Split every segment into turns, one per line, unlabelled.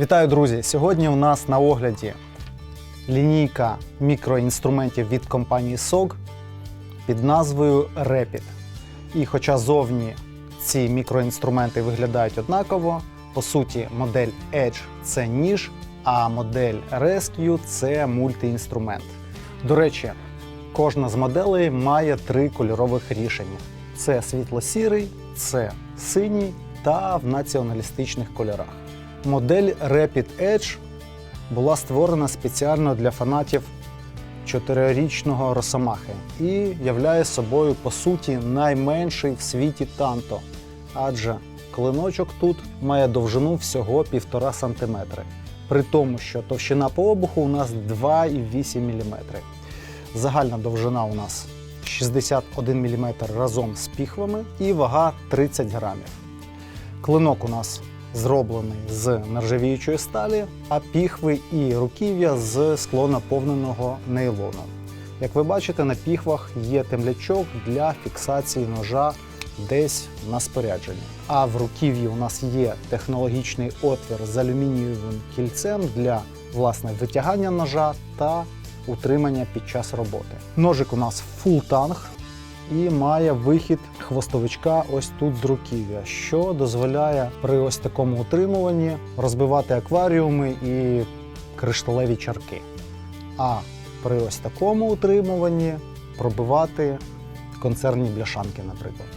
Вітаю, друзі! Сьогодні у нас на огляді лінійка мікроінструментів від компанії SOG під назвою Rapid. І хоча зовні ці мікроінструменти виглядають однаково, по суті, модель Edge це ніж, а модель Rescue це мультиінструмент. До речі, кожна з моделей має три кольорових рішення: це світло-сірий, це синій та в націоналістичних кольорах. Модель Rapid Edge була створена спеціально для фанатів чотирирічного Росомахи і являє собою по суті найменший в світі танто, адже клиночок тут має довжину всього 1,5 см, при тому, що товщина по обуху у нас 2,8 мм. Загальна довжина у нас 61 мм разом з піхвами і вага 30 грамів. Клинок у нас зроблений з нержавіючої сталі, а піхви і руків'я з склонаповненого нейлону. Як ви бачите, на піхвах є темлячок для фіксації ножа десь на спорядженні. А в руків'ї у нас є технологічний отвір з алюмінієвим кільцем для власне витягання ножа та утримання під час роботи. Ножик у нас full танг і має вихід хвостовичка ось тут з руків'я, що дозволяє при ось такому утримуванні розбивати акваріуми і кришталеві чарки. А при ось такому утримуванні пробивати концерні бляшанки, наприклад.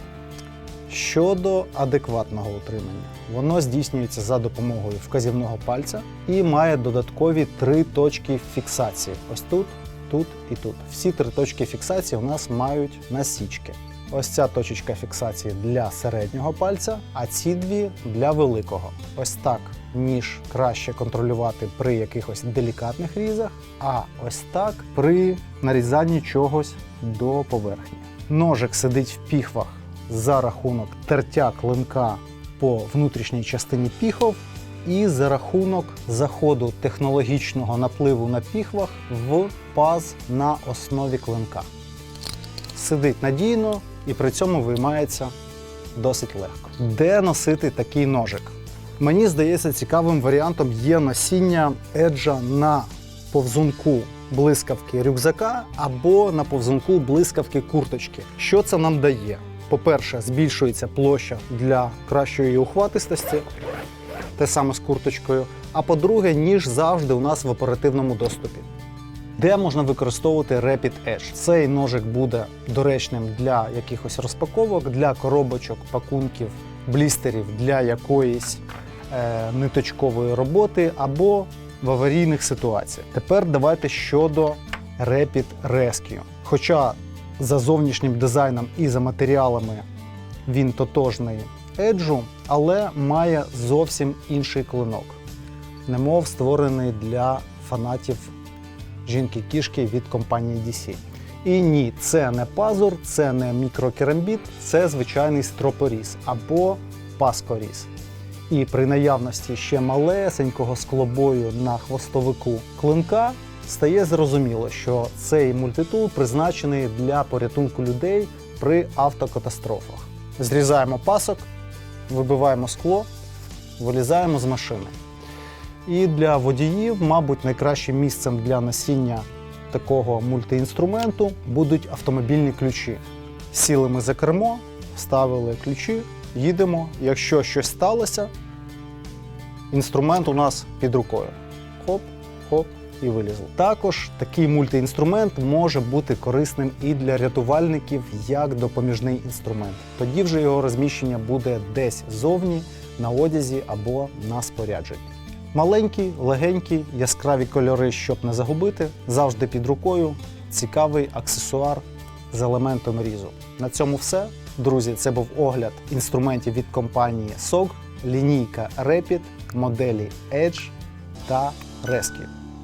Щодо адекватного утримання, воно здійснюється за допомогою вказівного пальця і має додаткові три точки фіксації. Ось тут, тут і тут. Всі три точки фіксації у нас мають насічки. Ось ця точечка фіксації для середнього пальця, а ці дві для великого. Ось так ніж краще контролювати при якихось делікатних різах, а ось так при нарізанні чогось до поверхні. Ножик сидить в піхвах за рахунок тертя клинка по внутрішній частині піхов і за рахунок заходу технологічного напливу на піхвах в паз на основі клинка. Сидить надійно і при цьому виймається досить легко. Де носити такий ножик? Мені здається, цікавим варіантом є носіння еджа на повзунку блискавки рюкзака або на повзунку блискавки курточки. Що це нам дає? По-перше, збільшується площа для кращої ухватистості, те саме з курточкою. А по-друге, ніж завжди у нас в оперативному доступі. Де можна використовувати Rapid Edge? Цей ножик буде доречним для якихось розпаковок, для коробочок, пакунків, блістерів для якоїсь е, ниточкової роботи або в аварійних ситуаціях. Тепер давайте щодо Rapid Rescue. Хоча за зовнішнім дизайном і за матеріалами він тотожний Еджу, але має зовсім інший клинок, немов створений для фанатів жінки-кішки від компанії DC. І ні, це не пазур, це не мікрокерамбіт, це звичайний стропоріз або паскоріз. І при наявності ще малесенького склобою на хвостовику клинка стає зрозуміло, що цей мультитул призначений для порятунку людей при автокатастрофах. Зрізаємо пасок, вибиваємо скло, вилізаємо з машини. І для водіїв, мабуть, найкращим місцем для носіння такого мультиінструменту будуть автомобільні ключі. Сіли ми за кермо, вставили ключі, їдемо. Якщо щось сталося, інструмент у нас під рукою. Хоп, хоп і вилізли. Також такий мультиінструмент може бути корисним і для рятувальників як допоміжний інструмент. Тоді вже його розміщення буде десь зовні, на одязі або на спорядженні. Маленький, легенький, яскраві кольори, щоб не загубити, завжди під рукою. Цікавий аксесуар з елементом різу. На цьому все. Друзі, це був огляд інструментів від компанії SOG, лінійка Rapid, моделі Edge та Rescue.